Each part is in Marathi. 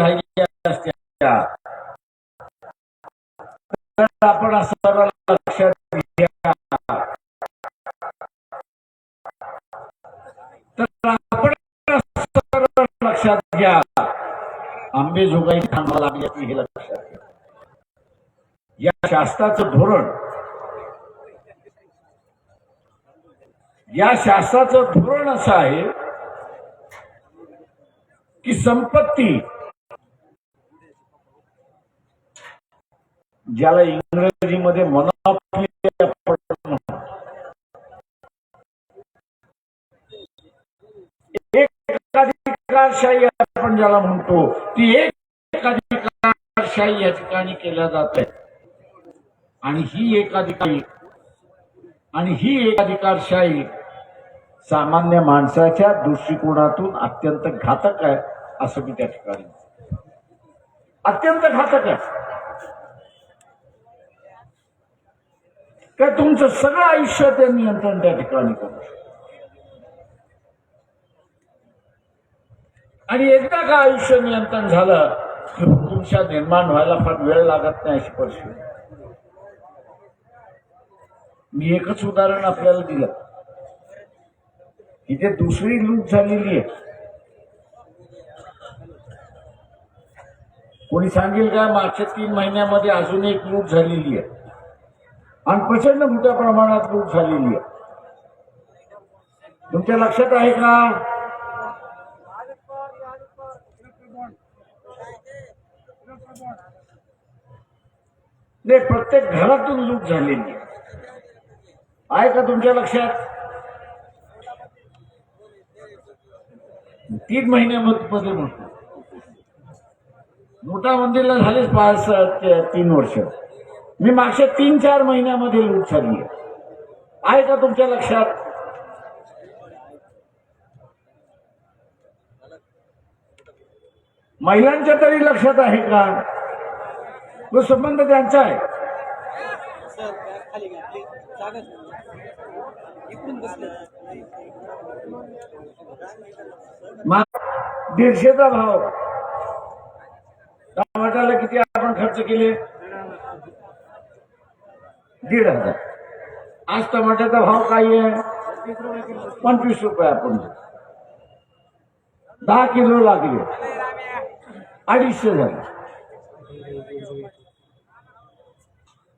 राहिल्या असत्या. तर आपण असं लक्षात घ्या. तर आपण सर्व लक्षात घ्या. आंबेजोगाई थांबा आम्ही हे लक्षात घ्या. या शास्त्राचं धोरण. या शास्त्राचं धोरण असं आहे की संपत्ती ज्याला इंग्रजीमध्ये मोनॉपली आपण एकाधिकारशाही आपण ज्याला म्हणतो ती एकाधिकारशाही या ठिकाणी केल्या जात आहे. आणि ही एकाधिकारी आणि ही एकाधिकारशाही सामान्य माणसाच्या दृष्टिकोनातून अत्यंत घातक आहे असं मी त्या ठिकाणी अत्यंत घातक आहे. काय तुमचं सगळं आयुष्य ते नियंत्रण त्या ठिकाणी करू शकतो. आणि एकदा का आयुष्य नियंत्रण झालं की तुमच्या निर्माण व्हायला फार वेळ लागत नाही अशी परिस्थिती. मी एकच उदाहरण आपल्याला दिलं. इथे दुसरी लूट झालेली आहे. कोणी सांगेल का मागच्या तीन महिन्यामध्ये अजून एक लूट झालेली आहे? आणि प्रचंड मोठ्या प्रमाणात लूट झालेली आहे. तुमच्या लक्षात आहे का? नाही प्रत्येक घरातून लूट झालेली आहे. का तुमच्या लक्षात? तीन महिन्यामध्ये म्हणतो मोठा मंदिरला झालेच पाच ते- तीन वर्ष. मी मागच्या तीन चार महिन्यामध्ये लूट झाली आहे का तुमच्या लक्षात? महिलांच्या तरी लक्षात आहे का? तो संबंध त्यांचा आहे. दीडशेचा भाव. टमाटाला किती आपण खर्च केले? दीड हजार. आज टमाट्याचा भाव काय आहे? पंचवीस रुपये आपण दहा किलो लागले. अडीचशे झाले.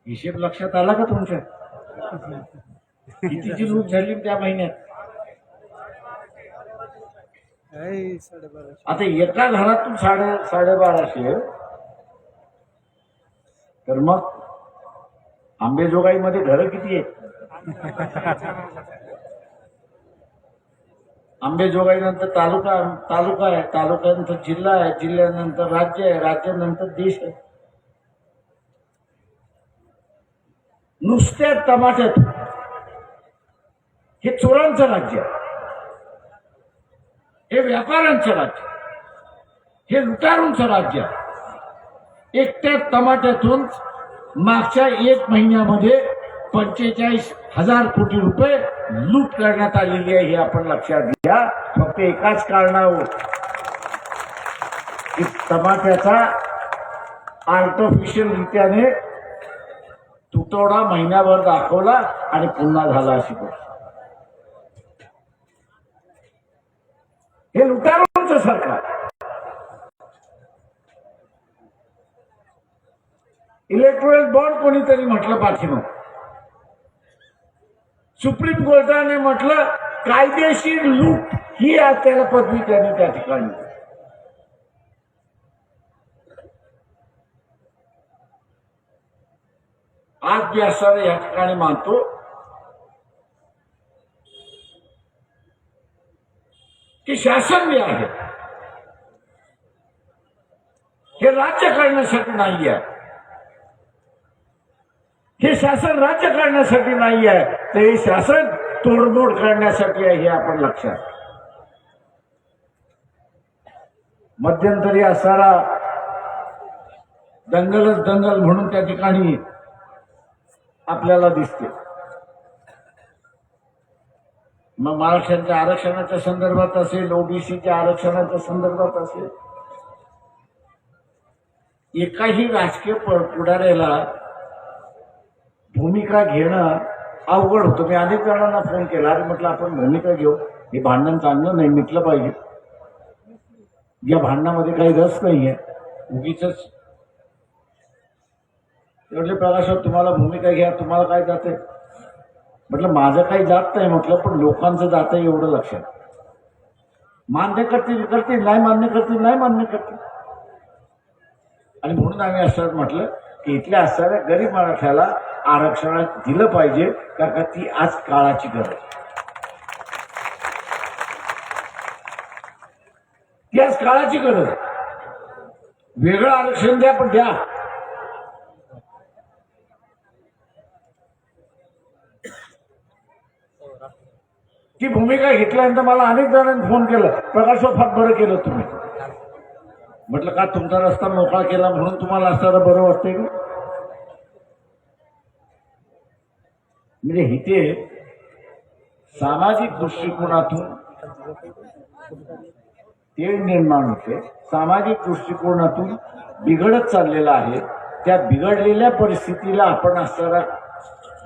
हिशेब लक्षात आला का तुमच्या? कितीची लूट झाली त्या महिन्यात? आता एका घरातून साडे साडेबाराशे. तर मग आंबेजोगाईमध्ये घरं किती आहेत? आंबेजोगाईनंतर तालुका तालुका आहे. तालुक्यानंतर जिल्हा आहे. जिल्ह्यानंतर राज्य आहे. राज्यानंतर देश आहे. नुसत्या टमाट्यात. हे चोरांचं राज्य आहे. हे व्यापाऱ्यांचं राज्य हे लुटारूंचं राज्य आहे. एकट्या टमाट्यातून मागच्या एक महिन्यामध्ये पंचेचाळीस हजार कोटी रुपये लूट करण्यात आलेली आहे हे आपण लक्षात घ्या. फक्त एकाच कारणावर. की टमाट्याचा आर्टिफिशियल रित्याने तुटवडा महिन्याभर दाखवला आणि पुन्हा झाला अशी गोष्ट. हे लुटारूंचं सरकार. इलेक्ट्रोनिक बॉन्ड कोणीतरी म्हटलं पाठिंबा सुप्रीम कोर्टाने म्हटलं कायदेशीर लूट ही आज त्याला पदवी त्यांनी त्या ठिकाणी. आज व्यासाने या ठिकाणी मानतो. की शासन जे आहे. हे राज्य करण्यासाठी नाही आहे हे शासन राज्य करण्यासाठी नाही आहे तर हे शासन तोडमोड करण्यासाठी आहे हे आपण लक्षात मध्यंतरी असणारा दंगलच दंगल म्हणून त्या ठिकाणी आपल्याला दिसते. मग महाराष्ट्राच्या आरक्षणाच्या संदर्भात असेल ओबीसीच्या आरक्षणाच्या संदर्भात असेल एकाही राजकीय पुढाऱ्याला भूमिका घेणं अवघड होतं. मी अनेक जणांना फोन केला. अरे म्हटलं आपण भूमिका घेऊ. हे भांडण चांगलं नाही मिटलं पाहिजे. या भांडणामध्ये काही रस नाहीये. उगीच म्हटलं प्रकाशात तुम्हाला भूमिका घ्या. तुम्हाला काय जाते? म्हटलं माझं काही जात नाही म्हटलं पण लोकांचं जात आहे एवढं लक्षात. मान्य करतील करतील. नाही मान्य करतील नाही मान्य करतील. आणि म्हणून आम्ही असं म्हटलं की इथल्या असणाऱ्या गरीब मराठ्याला आरक्षण दिलं पाहिजे कारण का ती आज काळाची गरज ती आज काळाची गरज वेगळं आरक्षण द्या पण द्या. ती भूमिका घेतल्यानंतर मला अनेक जणांनी फोन केला प्रकाश फार बरं केलं तुम्ही. म्हटलं का तुमचा रस्ता मोकळा केला म्हणून तुम्हाला असणारं बरं वाटतंय का? म्हणजे इथे सामाजिक दृष्टिकोनातून ते निर्माण होते. सामाजिक दृष्टिकोनातून बिघडत चाललेला आहे. त्या बिघडलेल्या परिस्थितीला आपण असताना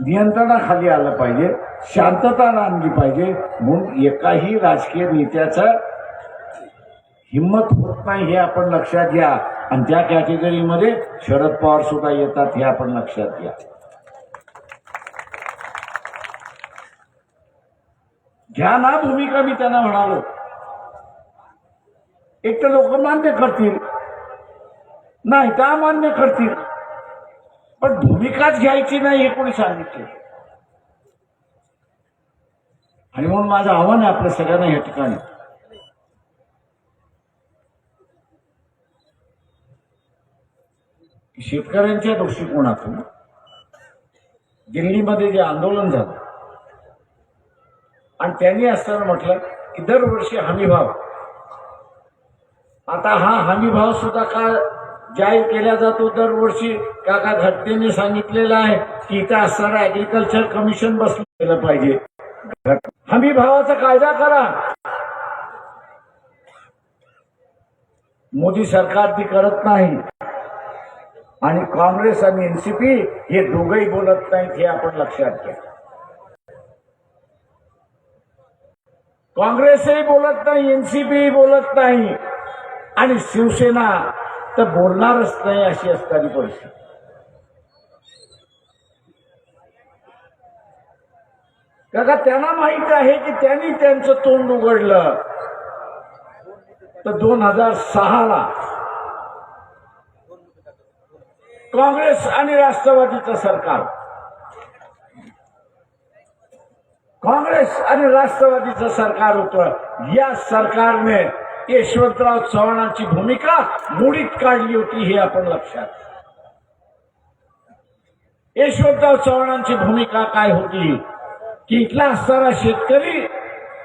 नियंत्रणाखाली आलं पाहिजे. शांतता आणली पाहिजे. म्हणून एकाही राजकीय नेत्याचा हिंमत होत नाही हे आपण लक्षात घ्या. आणि त्या कॅटेगरीमध्ये शरद पवार सुद्धा येतात हे आपण लक्षात घ्या. घ्या ना भूमिका मी त्यांना म्हणालो एक तर लोक मान्य करतील. नाही त्या अमान्य करतील. पण भूमिकाच घ्यायची नाही हे कोणी सांगितले. आणि म्हणून माझं आव्हान आहे आपल्या सगळ्यांना या ठिकाणी की शेतकऱ्यांच्या दृष्टिकोनातून दिल्लीमध्ये जे आंदोलन झालं आणि त्यांनी असताना म्हटलं की दरवर्षी हमीभाव. आता हा हमीभाव सुद्धा का जाहीर केला जातो? दरवर्षी काका घटनेने सांगितलेलं आहे की इथं असणारा ऍग्रिकल्चर कमिशन बसलं पाहिजे. हमी भावाचा कायदा करा. मोदी सरकार ती करत नाही. आणि काँग्रेस आणि एनसीपी हे दोघंही बोलत नाहीत हे आपण लक्षात घ्या. काँग्रेसही बोलत नाही एनसीपी बोलत नाही आणि शिवसेना तर बोलणारच नाही अशी असणारी परिस्थिती. का त्यांना माहीत आहे की त्यांनी त्यांचं तोंड उघडलं. तर दोन हजार सहाला काँग्रेस आणि राष्ट्रवादीचं सरकार. काँग्रेस आणि राष्ट्रवादीचं सरकार होतं. या सरकारने यशवंतराव चव्हाणांची भूमिका मोडीत काढली होती हे आपण लक्षात यशवंतराव चव्हाणांची भूमिका काय होती? की इथला असणारा शेतकरी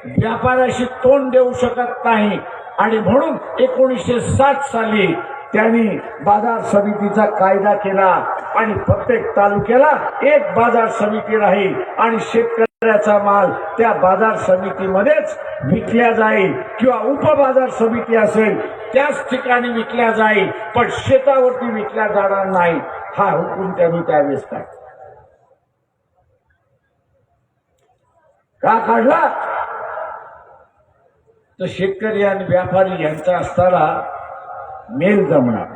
व्यापाऱ्याशी तोंड देऊ शकत नाही. आणि म्हणून एकोणीसशे साठ साली त्यांनी बाजार समितीचा कायदा केला आणि प्रत्येक तालुक्याला एक बाजार समिती राहील आणि शेतकऱ्याचा माल त्या बाजार समितीमध्येच विकल्या जाईल किंवा उपबाजार समिती असेल त्याच ठिकाणी विकल्या जाईल पण शेतावरती विकल्या जाणार नाही हा हुकूम त्यांनी त्यावेळेस काय का काढला? तर शेतकरी आणि व्यापारी यांचा असताना मेल जमणार.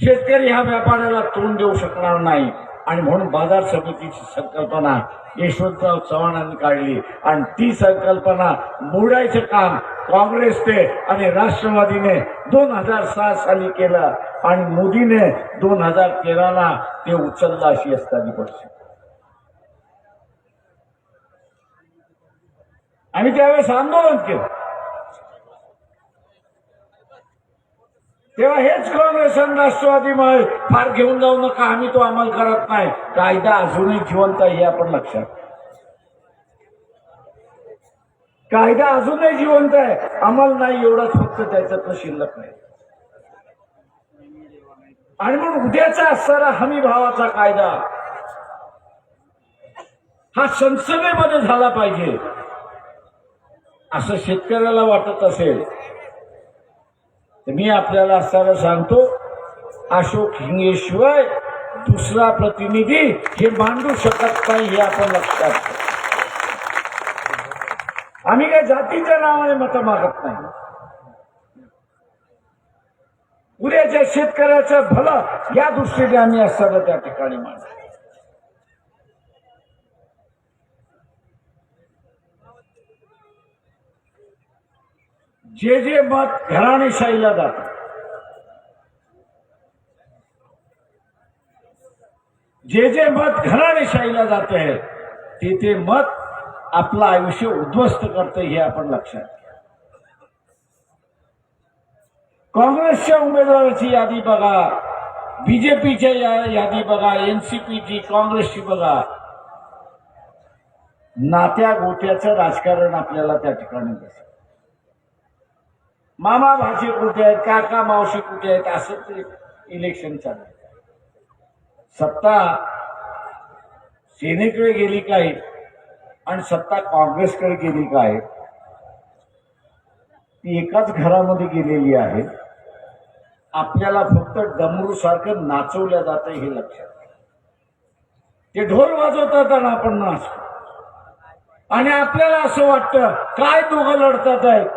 शेतकरी ह्या व्यापाऱ्याला तोंड देऊ शकणार नाही. आणि म्हणून बाजार समितीची संकल्पना यशवंतराव चव्हाणांनी काढली. आणि ती संकल्पना मोडायचं काम काँग्रेसने आणि राष्ट्रवादीने दोन हजार सहा साली केलं. आणि मोदीने दोन हजार तेराला ते उचललं अशी असताना पडशी आम्ही त्यावेळेस आंदोलन केलं. तेव्हा हेच काँग्रेस आणि राष्ट्रवादी मग फार घेऊन जाऊ नका आम्ही तो अंमल करत नाही. कायदा अजूनही जिवंत आहे हे आपण लक्षात कायदा अजूनही जिवंत आहे. अंमल नाही एवढाच फक्त त्याच्यातलं शिल्लक नाही. आणि मग उद्याचा असणारा हमी भावाचा कायदा हा संसदेमध्ये झाला पाहिजे. असं शेतकऱ्याला वाटत असेल मी आपल्याला सर्व सांगतो अशोक हिंगेशिवाय दुसरा प्रतिनिधी हे मांडू शकत नाही हे आपण लक्षात आम्ही काय जातीच्या नावाने मत मागत नाही. उद्याच्या शेतकऱ्याचं भलं या दृष्टीने आम्ही असताना त्या ठिकाणी मांडतो जे जे मत घराणेशाहीला जातं जे जे मत घराणेशाहीला जाते आहे ते ते मत आपलं आयुष्य उद्ध्वस्त करतं हे आपण लक्षात घ्या. काँग्रेसच्या उमेदवाराची यादी बघा बीजेपीच्या या- यादी बघा एनसीपीची काँग्रेसची बघा. नात्या गोत्याचं राजकारण आपल्याला त्या ठिकाणी दिसत. मामा भाचे कुठे आहेत काका मावशी कुठे आहेत असंच ते इलेक्शन चालू सत्ता सेनेकडे गेली काय आणि सत्ता काँग्रेसकडे गेली काय ती एकाच घरामध्ये गेलेली आहे. आपल्याला फक्त डमरू सारखं नाचवल्या जातं हे लक्षात ते ढोल वाजवतात आणि आपण नाचतो. आणि आपल्याला असं वाटतं काय दोघं लढतात आहेत?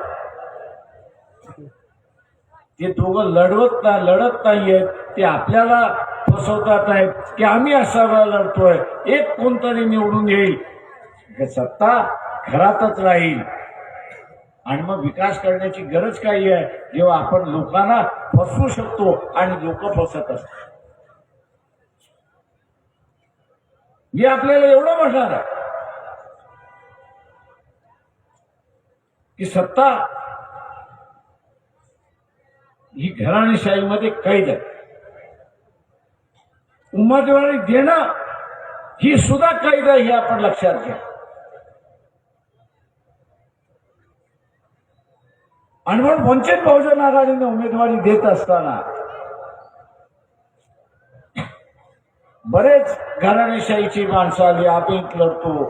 ते दोघं लढवत ना लढत नाहीयेत ते आपल्याला फसवतात आहेत की आम्ही असा लढतोय एक कोणतरी निवडून येईल. सत्ता घरातच राहील. आणि मग विकास करण्याची गरज काही आहे जेव्हा आपण लोकांना फसवू शकतो आणि लोक फसत असतात. मी आपल्याला एवढं म्हणणार आहे की सत्ता ही घराणेशाहीमध्ये कैद आहे. उमेदवारी देणं ही सुद्धा कैद आहे हे आपण लक्षात घ्या. आणि म्हणून वंचित बहुजन आघाडीने उमेदवारी देत असताना बरेच घराणेशाहीची माणसं आली आपण लढतो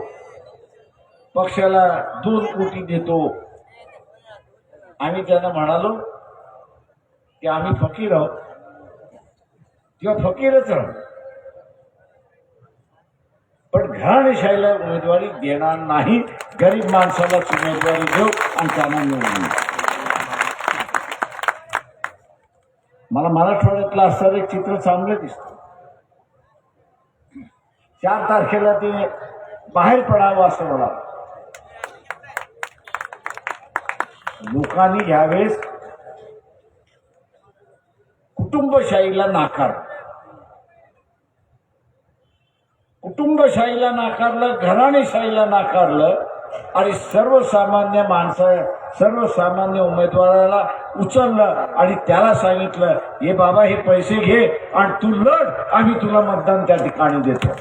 पक्षाला दोन कोटी देतो. आम्ही त्यांना म्हणालो की आम्ही फकीर आहोत. किंवा फकीरच राहू पण घराणेशाहीला उमेदवारी देणार नाही. गरीब माणसालाच उमेदवारी देऊ आणि त्यांना निवडून मला मराठवाड्यातलं असणारं एक चित्र चांगलं दिसतं. चार तारखेला ते बाहेर पडावं असं मला लोकांनी यावेळेस कुटुंबशाहीला नाकार कुटुंबशाहीला नाकारलं घराणेशाहीला नाकारलं आणि सर्वसामान्य माणसा सर्वसामान्य उमेदवाराला उचललं आणि त्याला सांगितलं हे बाबा हे पैसे घे आणि तू लढ आम्ही तुला मतदान त्या ठिकाणी देतो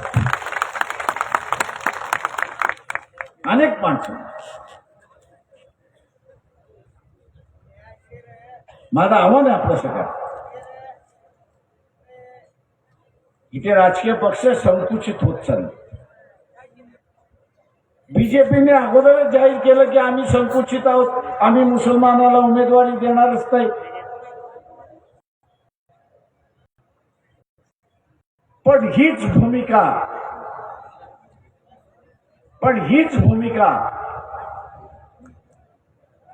अनेक माणसं माझं आव्हान आहे आपलं सगळं इथे राजकीय पक्ष संकुचित होत चालले. बीजेपीने अगोदरच जाहीर केलं की आम्ही संकुचित आहोत आम्ही मुसलमानाला उमेदवारी देणारच नाही. पण हीच भूमिका पण हीच भूमिका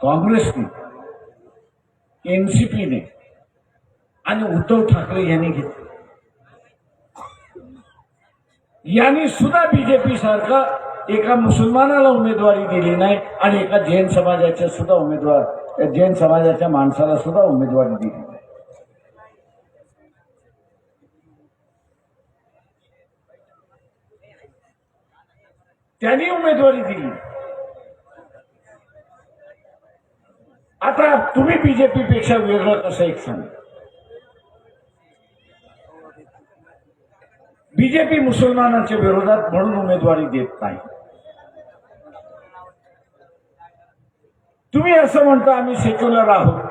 काँग्रेसने एनसीपीने आणि उद्धव ठाकरे यांनी घेतली. यांनी सुद्धा बीजेपी सारखं एका मुसलमानाला उमेदवारी दिली नाही आणि एका जैन समाजाच्या सुद्धा उमेदवार जैन समाजाच्या माणसाला सुद्धा उमेदवारी दिली नाही. त्यांनी उमेदवारी दिली. आता तुम्ही बीजेपी पेक्षा वेगळं कसं एक सांगा? बीजेपी मुसलमानांच्या विरोधात म्हणून उमेदवारी देत नाही. तुम्ही असं म्हणता आम्ही सेक्युलर आहोत.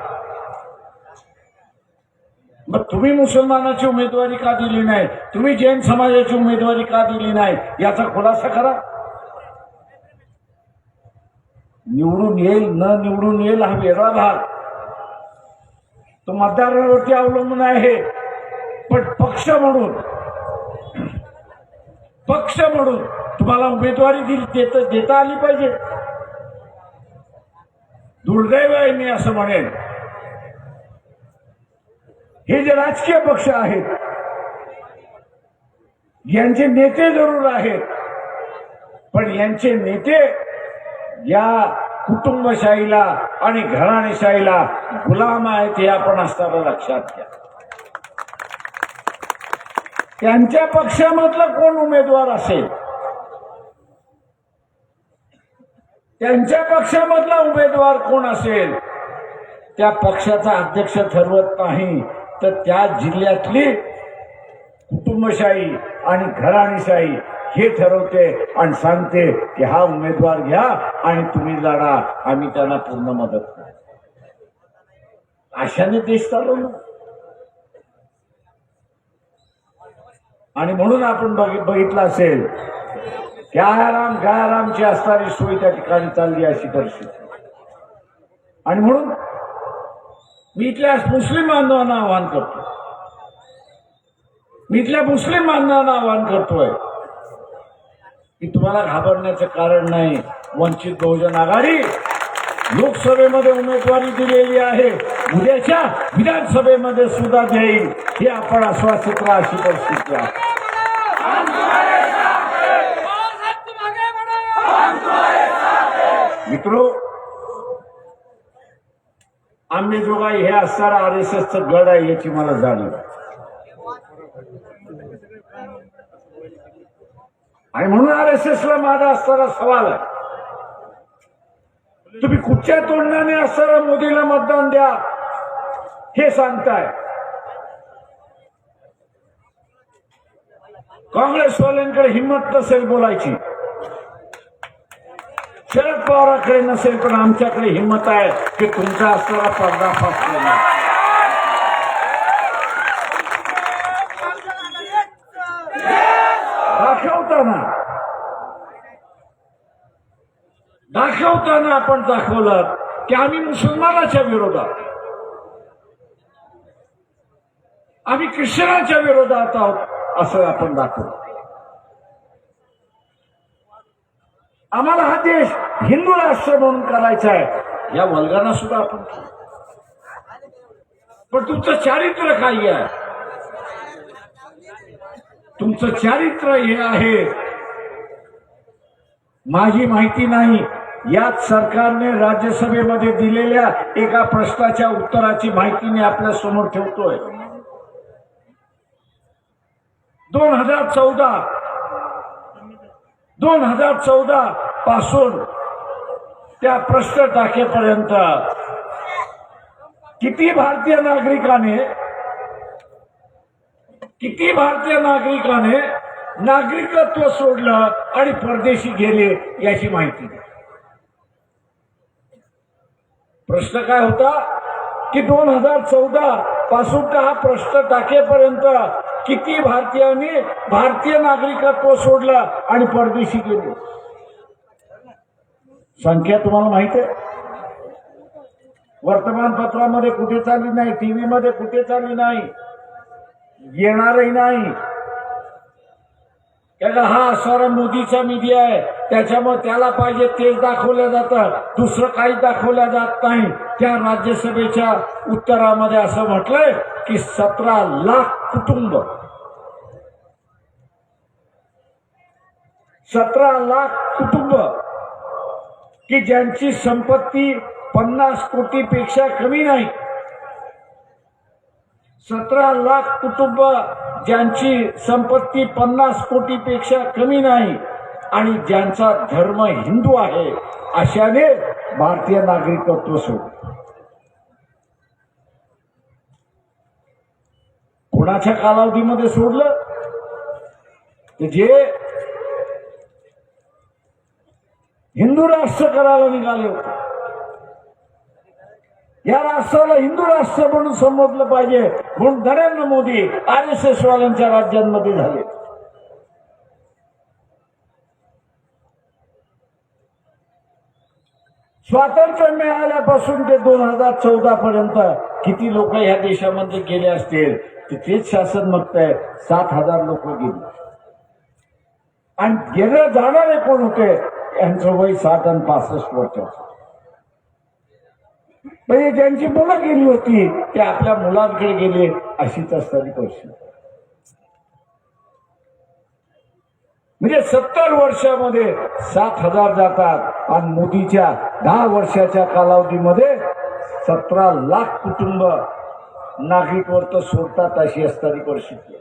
मग तुम्ही मुसलमानाची उमेदवारी का दिली नाही? तुम्ही जैन समाजाची उमेदवारी का दिली नाही? याचा खुलासा करा. निवडून येईल न निवडून येईल हा वेगळा भाग. तो मतदारावरती अवलंबून आहे. पण पक्ष म्हणून पक्ष म्हणून तुम्हाला उमेदवारी दिली देता देता आली पाहिजे. दुर्दैव आहे मी असं म्हणेन. हे जे राजकीय पक्ष आहेत यांचे नेते जरूर आहेत. पण यांचे नेते या कुटुंबशाहीला आणि घराणेशाहीला गुलाम आहेत हे आपण असताना लक्षात घ्या. त्यांच्या पक्षामधला कोण उमेदवार असेल? त्यांच्या पक्षामधला उमेदवार कोण असेल? त्या पक्षाचा अध्यक्ष ठरवत नाही. तर त्या जिल्ह्यातली कुटुंबशाही आणि घराणीशाही हे ठरवते आणि सांगते की हा उमेदवार घ्या आणि तुम्ही लढा. आम्ही त्यांना पूर्ण मदत करू अशाने देश चालवला. आणि म्हणून आपण बघितलं असेल की आराम असणारी सोय त्या ठिकाणी चालली अशी परिस्थिती. आणि म्हणून मी इथल्या मुस्लिम बांधवांना आवाहन करतो मी इथल्या मुस्लिम बांधवांना आवाहन करतोय की तुम्हाला घाबरण्याचं कारण नाही वंचित बहुजन आघाडी लोकसभेमध्ये उमेदवारी दिलेली आहे. उद्याच्या विधानसभेमध्ये सुद्धा देईल. हे आपण आश्वासित राहा अशी परिस्थिती आहे मित्रो आंबेजोगाई हे असणारा आर एस एसचं गड आहे याची मला जाणीव आहे. आणि म्हणून आर एस एस ला माझा असणारा सवाल आहे. तुम्ही कुठच्या तोंडाने असणारा मोदीला मतदान द्या हे सांगताय. काँग्रेसवाल्यांकडे हिंमत नसेल बोलायची. शरद पवाराकडे नसेल पण आमच्याकडे हिंमत आहे की तुमचा असणारा पर्दाफाश दाखवताना दाखवताना आपण दाखवलं की आम्ही मुसलमानाच्या विरोधात आम्ही ख्रिश्चनाच्या विरोधात आहोत. असं आपण दाखवू. आम्हाला हा देश हिंदू राष्ट्र म्हणून करायचा आहे. या वल्गाना सुद्धा आपण पण तुमचं चारित्र्य काय आहे. तुमचं चारित्र्य हे आहे. माझी माहिती नाही. याच सरकारने राज्यसभेमध्ये दिलेल्या एका प्रश्नाच्या उत्तराची माहिती मी आपल्यासमोर ठेवतोय. दोन हजार चौदा. दोन हजार चौदा पासून त्या प्रश्न टाकेपर्यंत किती भारतीय नागरिकाने किती भारतीय नागरिकाने नागरिकत्व सोडलं आणि परदेशी गेले याची माहिती द्या. प्रश्न काय होता? की दोन हजार चौदा पासून हा प्रश्न टाकेपर्यंत किती भारतीयांनी भारतीय नागरिकत्व सोडला आणि परदेशी गेले? संख्या तुम्हाला माहीत आहे? वर्तमानपत्रामध्ये कुठे चालली नाही? टीव्ही मध्ये कुठे चालली नाही? येणारही नाही. त्याला हा असणारा मोदीचा मीडिया आहे. त्याच्यामुळे त्याला पाहिजे तेच दाखवलं जातं. दुसरं काही दाखवलं जात नाही. त्या राज्यसभेच्या उत्तरामध्ये असं म्हटलंय की सतरा लाख कुटुंब. सतरा लाख कुटुंब की ज्यांची संपत्ती पन्नास कोटीपेक्षा कमी नाही. सतरा लाख कुटुंब ज्यांची संपत्ती पन्नास कोटीपेक्षा कमी नाही आणि ज्यांचा धर्म हिंदू आहे अशाने भारतीय नागरिकत्व सोड कोणाच्या कालावधीमध्ये सोडलं? तर जे हिंदू राष्ट्र करायला निघाले होते. या राष्ट्राला हिंदू राष्ट्र म्हणून संबोधलं पाहिजे म्हणून Narendra Modi R S S वाल्यांच्या राज्यांमध्ये झाले. स्वातंत्र्य मिळाल्यापासून ते दोन हजार चौदा पर्यंत किती लोक ह्या देशामध्ये गेले असतील ते तेच शासन बघताय. सात हजार लोक गेले. आणि गेले जाणारे कोण होते? यांचं वय साठ आणि पासष्ट वर्षाचं. म्हणजे ज्यांची मुलं गेली होती ते आपल्या मुलांकडे गेले अशीच असणारी परिस्थिती म्हणजे सत्तर वर्षामध्ये सात हजार जातात आणि मोदीच्या दहा वर्षाच्या कालावधीमध्ये सतरा लाख कुटुंब नागरिकवर तर सोडतात अशी असणारी परिस्थिती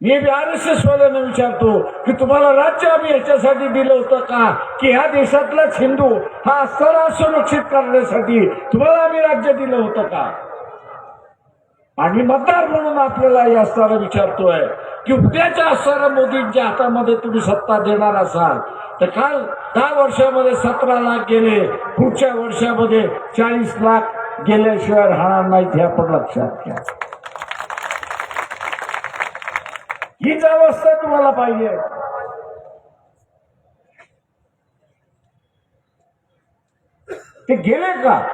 मी मी आर एस एस वाल्यांना विचारतो की तुम्हाला राज्य आम्ही याच्यासाठी दिलं होतं का? की ह्या देशातलाच हिंदू हा सर असुरक्षित करण्यासाठी तुम्हाला आम्ही राज्य दिलं होतं का? आणि मतदार म्हणून आपल्याला हे असताना विचारतोय की उद्याच्या असणाऱ्या मोदींच्या हातामध्ये तुम्ही सत्ता देणार असाल तर काल दहा वर्षामध्ये सतरा लाख गेले पुढच्या वर्षामध्ये चाळीस लाख गेल्याशिवाय राहणार नाहीत हे आपण लक्षात घ्या. हीच अवस्था तुम्हाला पाहिजे. ते गेले का?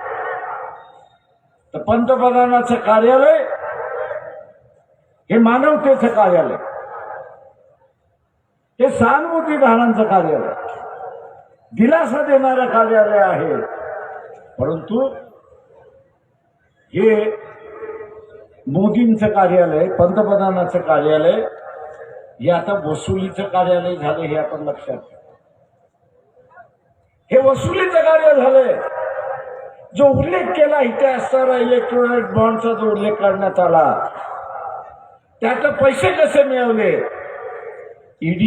तर पंतप्रधानाचं कार्यालय हे मानवतेचं कार्यालय. हे सहानुभूती धारणांचं कार्यालय. दिलासा देणारं कार्यालय आहे. परंतु हे मोदींचं कार्यालय पंतप्रधानाचं कार्यालय हे आता वसुलीचं कार्यालय झालं हे आपण लक्षात घ्या. हे वसुलीचं कार्य झालंय जो उल्लेख केला इथे असणारा इलेक्ट्रॉनिक बॉन्डचा जो उल्लेख करण्यात आला त्यात पैसे कसे मिळवले ईडी